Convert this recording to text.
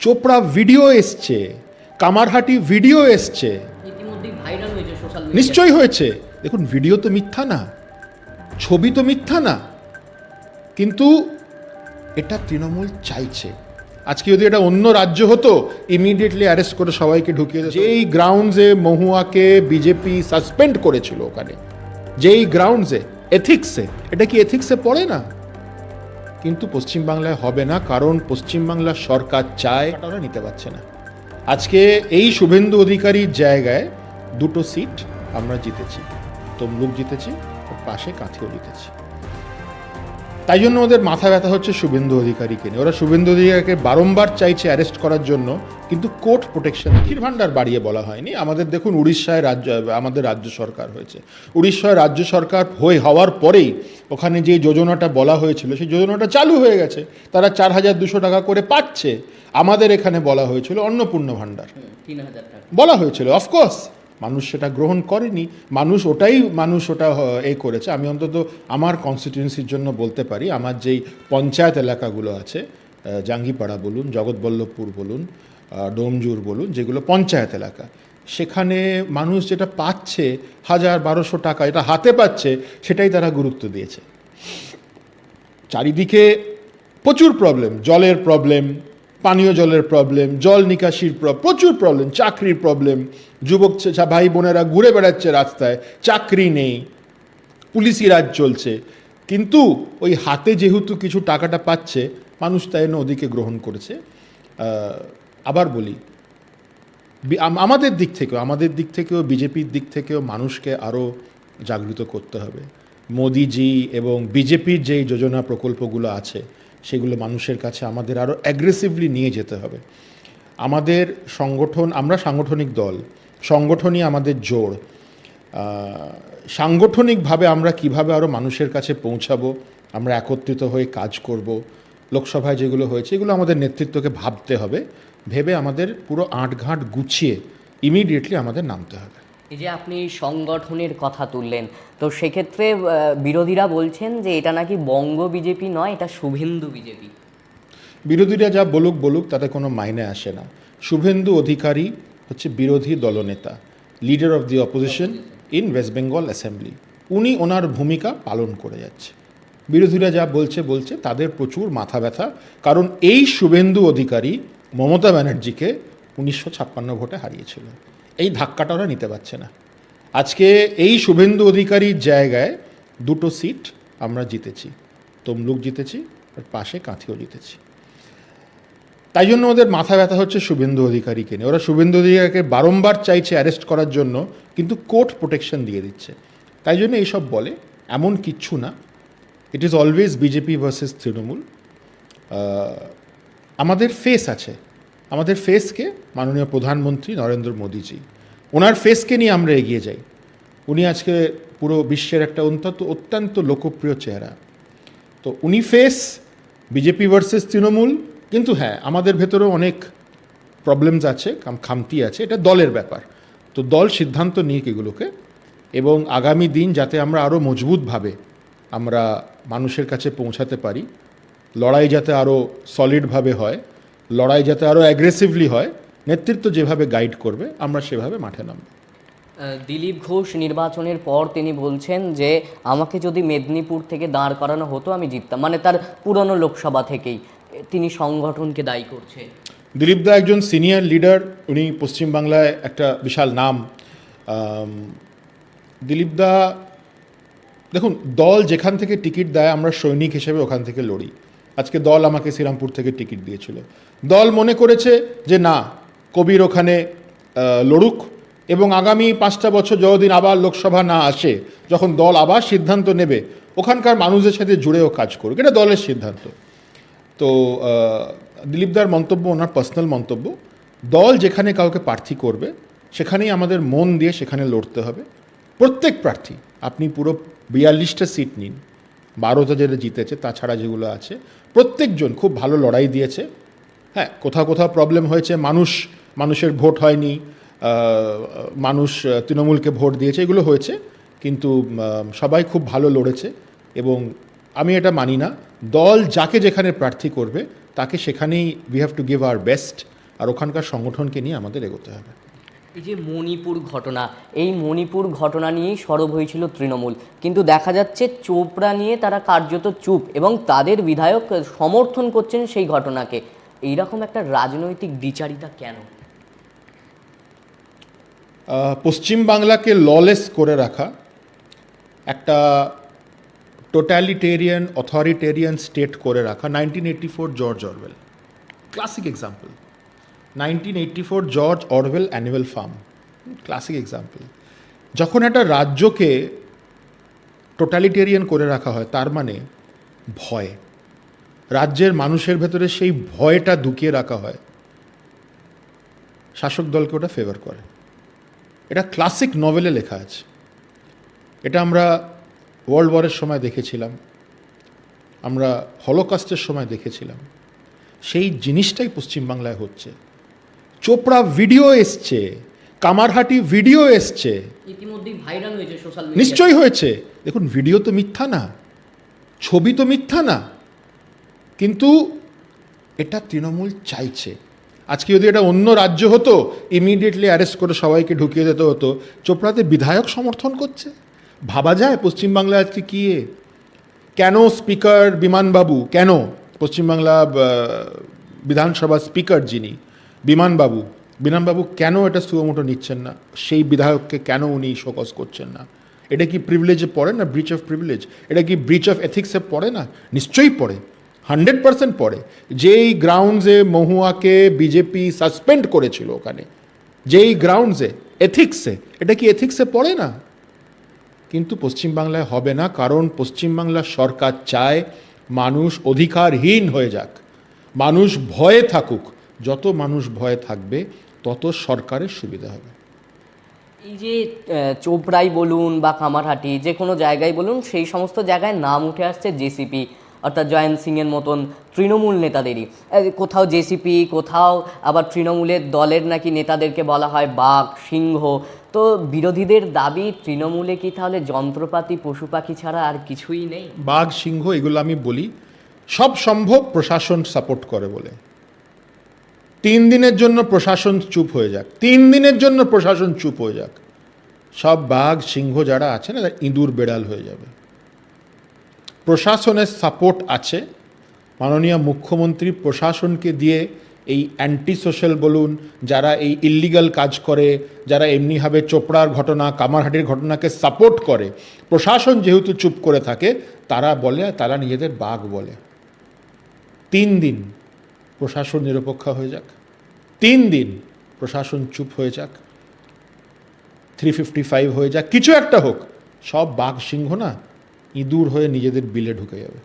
Chopra video এসছে Kamarhati video এসছে। নিশ্চয়ই হয়েছে। দেখুন ভিডিও তো মিথ্যা না ছবি তো মিথ্যা না। কিন্তু এটা তৃণমূল চাইছে। আজকে যদি এটা অন্য রাজ্য হতো ইমিডিয়েটলি অ্যারেস্ট করে সবাইকে ঢুকিয়ে দিত। যেই গ্রাউন্ডসে মহুয়াকে বিজেপি সাসপেন্ড করেছিল ওখানে যেই গ্রাউন্ডসে এথিক্সে এটা কি এথিক্সে পড়ে না? কিন্তু পশ্চিমবাংলায় হবে না, কারণ পশ্চিমবাংলার সরকার চায় ওরা নিতে পারছে না। আজকে এই শুভেন্দু অধিকারীর জায়গায় দুটো সিট আমরা জিতেছি। তমলুক জিতেছি পাশে কাঁথিও জিতেছি। তাই জন্য ওদের মাথা ব্যথা হচ্ছে শুভেন্দু অধিকারীকে নিয়ে। ওরা শুভেন্দু অধিকারীকে বারংবার চাইছে অ্যারেস্ট করার জন্য কিন্তু কোর্ট প্রোটেকশন ক্ষীর ভাণ্ডার বাড়িয়ে বলা হয়নি। আমাদের দেখুন উড়িষ্যায় রাজ্য আমাদের রাজ্য সরকার হয়েছে। উড়িষ্যায় রাজ্য সরকার হয়ে হওয়ার পরেই ওখানে যে যোজনাটা বলা হয়েছিল সেই যোজনাটা চালু হয়ে গেছে। তারা চার হাজার দুশো টাকা করে পাচ্ছে। আমাদের এখানে বলা হয়েছিল অন্নপূর্ণ ভাণ্ডার। তিন হাজার টাকা। বলা হয়েছিল অফকোর্স মানুষ সেটা গ্রহণ করেনি, মানুষ ওটাই, মানুষ ওটা এ করেছে। আমি অন্তত আমার কনস্টিটিউয়েন্সির জন্য বলতে পারি, আমার যেই পঞ্চায়েত এলাকাগুলো আছে জাঙ্গিপাড়া বলুন, জগৎবল্লভপুর বলুন ডোমজুর বলুন, যেগুলো পঞ্চায়েত এলাকা, সেখানে মানুষ যেটা পাচ্ছে, হাজার বারোশো টাকা এটা হাতে পাচ্ছে, সেটাই তারা গুরুত্ব দিয়েছে। চারিদিকে প্রচুর প্রবলেম জলের প্রবলেম পানীয় জলের প্রবলেম জল নিকাশির প্রচুর প্রবলেম চাকরির প্রবলেম যুবক ভাই বোনেরা ঘুরে বেড়াচ্ছে রাস্তায়, চাকরি নেই, পুলিশি রাজ চলছে। কিন্তু ওই হাতে যেহেতু কিছু টাকাটা পাচ্ছে, মানুষ তাই জন্য ওদিকে গ্রহণ করেছে। আবার বলি আমাদের দিক থেকেও, আমাদের দিক থেকেও, বিজেপির দিক থেকেও মানুষকে আরও জাগৃত করতে হবে। মোদিজি এবং বিজেপির যেই যোজনা প্রকল্পগুলো আছে সেগুলো মানুষের কাছে আমাদের আরও অ্যাগ্রেসিভলি নিয়ে যেতে হবে। আমাদের সংগঠন, আমরা সাংগঠনিক দল, সংগঠনই আমাদের জোর। সাংগঠনিকভাবে আমরা কীভাবে আরও মানুষের কাছে পৌঁছাবো, আমরা একত্রিত হয়ে কাজ করব, লোকসভায় যেগুলো হয়েছে, এগুলো আমাদের নেতৃত্বকে ভাবতে হবে। ভেবে আমাদের পুরো আঁটঘাট গুছিয়ে ইমিডিয়েটলি আমাদের নামতে হবে। এই যে আপনি সংগঠনের কথা তুললেন, তো সেক্ষেত্রে বিরোধীরা বলছেন যে এটা নাকি বঙ্গ বিজেপি নয়, এটা শুভেন্দু বিজেপি। বিরোধীরা যা বলুক বলুক, তাতে কোনো মাইনে আসে না। শুভেন্দু অধিকারী হচ্ছে বিরোধী দলনেতা leader of the opposition in West Bengal assembly উনি ওনার ভূমিকা পালন করে যাচ্ছে। বিরোধীরা যা বলছে বলছে, তাদের প্রচুর মাথা ব্যথা। কারণ এই শুভেন্দু অধিকারী মমতা ব্যানার্জিকে উনিশশো ছাপ্পান্ন ভোটে হারিয়েছিল এই ধাক্কাটা ওরা নিতে পারছে না। আজকে এই শুভেন্দু অধিকারীর জায়গায় দুটো সিট আমরা জিতেছি। তমলুক জিতেছি আর পাশে কাঁথিও জিতেছি। তাই জন্য ওদের মাথা ব্যথা হচ্ছে শুভেন্দু অধিকারীকে নিয়ে। ওরা শুভেন্দু অধিকারীকে বারংবার চাইছে অ্যারেস্ট করার জন্য, কিন্তু কোর্ট প্রোটেকশন দিয়ে দিচ্ছে। তাই জন্য এইসব বলে। এমন কিচ্ছু না। It is always BJP versus Trinamool আমাদের ফেস আছে। আমাদের ফেসকে মাননীয় প্রধানমন্ত্রী নরেন্দ্র মোদীজি, ওনার ফেসকে নিয়ে আমরা এগিয়ে যাই। উনি আজকে পুরো বিশ্বের একটা অত্যন্ত অত্যন্ত লোকপ্রিয় চেহারা। তো উনি ফেস, বিজেপি ভার্সেস তৃণমূল, কিন্তু হ্যাঁ আমাদের ভেতরেও অনেক প্রবলেমস আছে খামতি আছে, এটা দলের ব্যাপার। তো দল সিদ্ধান্ত নিক এগুলোকে এবং আগামী দিন যাতে আমরা আরও মজবুতভাবে আমরা মানুষের কাছে পৌঁছাতে পারি, লড়াই যাতে আরও সলিডভাবে হয় লড়াই যাতে আরও অ্যাগ্রেসিভলি হয় নেতৃত্ব যেভাবে গাইড করবে আমরা সেভাবে মাঠে নামব। দিলীপ ঘোষ নির্বাচনের পর তিনি বলছেন যে আমাকে যদি মেদিনীপুর থেকে দাঁড় করানো হতো আমি জিততাম। মানে তার পুরনো লোকসভা থেকেই। তিনি সংগঠনকে দায়ী করছে দিলীপ দা একজন সিনিয়র লিডার উনি পশ্চিমবাংলায় একটা বিশাল নাম। দিলীপ দা দেখুন দল যেখান থেকে টিকিট দেয় আমরা সৈনিক হিসেবে ওখান থেকে লড়ি। আজকে দল আমাকে শ্রীরামপুর থেকে টিকিট দিয়েছিল। দল মনে করেছে যে না, কবির ওখানে লড়ুক এবং আগামী পাঁচটা বছর যতদিন আবার লোকসভা না আসে, যখন দল আবার সিদ্ধান্ত নেবে, ওখানকার মানুষদের সাথে জুড়েও কাজ করুক। এটা দলের সিদ্ধান্ত। তো দিলীপদার মন্তব্য, ওনার পার্সোনাল মন্তব্য, দল যেখানে কাউকে প্রার্থী করবে, সেখানেই আমাদের মন দিয়ে সেখানে লড়তে হবে। প্রত্যেক প্রার্থী, আপনি পুরো বিয়াল্লিশটা সিট নিন বারোটা যেটা জিতেছে, তাছাড়া যেগুলো আছে, প্রত্যেকজন খুব ভালো লড়াই দিয়েছে। হ্যাঁ কোথাও কোথাও প্রবলেম হয়েছে, মানুষ, মানুষের ভোট হয়নি মানুষ তৃণমূলকে ভোট দিয়েছে, এগুলো হয়েছে, কিন্তু সবাই খুব ভালো লড়েছে এবং আমি এটা মানি না। দল যাকে যেখানে প্রার্থী করবে, তাকে সেখানেই we have to give our best আর ওখানকার সংগঠনকে নিয়ে আমাদের এগোতে হবে। এই যে মণিপুর ঘটনা, এই মণিপুর ঘটনা নিয়েই সরব হয়েছিল তৃণমূল। কিন্তু দেখা যাচ্ছে চোপড়া নিয়ে তারা কার্যত চুপ এবং তাদের বিধায়ক সমর্থন করছেন সেই ঘটনাকে। এইরকম একটা রাজনৈতিক দ্বিচারিতা কেন? পশ্চিমবাংলাকে ললেস করে রাখা, একটা টোটালিটেরিয়ান অথরিটেরিয়ান স্টেট করে রাখা nineteen eighty four George Orwell classic example nineteen eighty four George Orwell annual farm classic example যখন একটা রাজ্যকে টোটালিটেরিয়ান করে রাখা হয়, তার মানে ভয়। রাজ্যের মানুষের ভেতরে সেই ভয়টা ঢুকিয়ে রাখা হয়। শাসক দলকে ওটা ফেভার করে। এটা ক্লাসিক নভেলে লেখা আছে। এটা আমরা ওয়ার্ল্ড ওয়ারের সময় দেখেছিলাম। আমরা হলোকাস্টের সময় দেখেছিলাম। সেই জিনিসটাই পশ্চিমবাংলায় হচ্ছে। চোপড়া ভিডিও এসছে কামারহাটি ভিডিও এসছে। ভাইরাল হয়েছে নিশ্চয়ই হয়েছে। দেখুন ভিডিও তো মিথ্যা না ছবি তো মিথ্যা না কিন্তু এটা তৃণমূল চাইছে। আজকে যদি এটা অন্য রাজ্য হতো ইমিডিয়েটলি অ্যারেস্ট করে সবাইকে ঢুকিয়ে দিতে হতো চোপড়াতে বিধায়ক সমর্থন করছে? ভাবা যায় পশ্চিমবাংলায় আজকে কি? কেন স্পিকার বিমানবাবু কেন? পশ্চিমবাংলা বিধানসভা স্পিকার যিনি বিমানবাবু বিমানবাবু কেন এটা সুমোটো নিচ্ছেন না? সেই বিধায়ককে কেন উনি শোকজ করছেন না? এটা কি প্রিভিলেজে পড়ে না ব্রিচ অফ প্রিভিলেজ এটা কি ব্রিচ অফ এথিক্সে পড়ে না? নিশ্চয়ই পড়ে। হান্ড্রেড পার্সেন্ট পড়ে। যেই গ্রাউন্ডসে মহুয়াকে বিজেপি সাসপেন্ড করেছিল ওখানে, যেই গ্রাউন্ডসে এথিক্সে এটা কি এথিক্সে পড়ে না? কিন্তু পশ্চিমবাংলায় হবে না, কারণ পশ্চিমবাংলার সরকার চায় মানুষ অধিকারহীন হয়ে যাক। মানুষ ভয়ে থাকুক। যত মানুষ ভয়ে থাকবে তত সরকারের সুবিধা হবে। এই যে চোপড়াই বলুন বা কামারহাটি যে কোনো জায়গায় বলুন সেই সমস্ত জায়গায় নাম উঠে আসছে জেসিপি অর্থাৎ জয়ন্ত সিংয়ের মতন তৃণমূল নেতাদেরই। কোথাও জেসিপি কোথাও আবার তৃণমূলের দলের নাকি নেতাদেরকে বলা হয় বাঘ সিংহ। তো বিরোধীদের দাবি তৃণমূলে কি তাহলে যন্ত্রপাতি পশু পাখি ছাড়া আর কিছুই নেই? বাঘ সিংহ এগুলো আমি বলি সব সম্ভব প্রশাসন সাপোর্ট করে বলে। তিন দিনের জন্য প্রশাসন চুপ হয়ে যাক, তিন দিনের জন্য প্রশাসন চুপ হয়ে যাক। সব বাঘ, সিংহ যারা আছে না ইঁদুর বেড়াল হয়ে যাবে। প্রশাসনের সাপোর্ট আছে। মাননীয় মুখ্যমন্ত্রী প্রশাসনকে দিয়ে এই অ্যান্টি সোশ্যাল বলুন, যারা এই ইল্লিগাল কাজ করে, যারা এমনিভাবে চোপড়ার ঘটনা, কামারহাটির ঘটনাকে সাপোর্ট করে, প্রশাসন যেহেতু চুপ করে থাকে, তারা বলে তারা নিজেদের বাঘ বলে। তিন দিন প্রশাসন নিরপেক্ষ হয়ে যাক। তিন দিন প্রশাসন চুপ হয়ে যাক থ্রি ফিফটি ফাইভ হয়ে যাক, কিছু একটা হোক, সব বাঘ সিংহ না ইঁদুর হয়ে নিজেদের বিলে ঢুকে যাবে।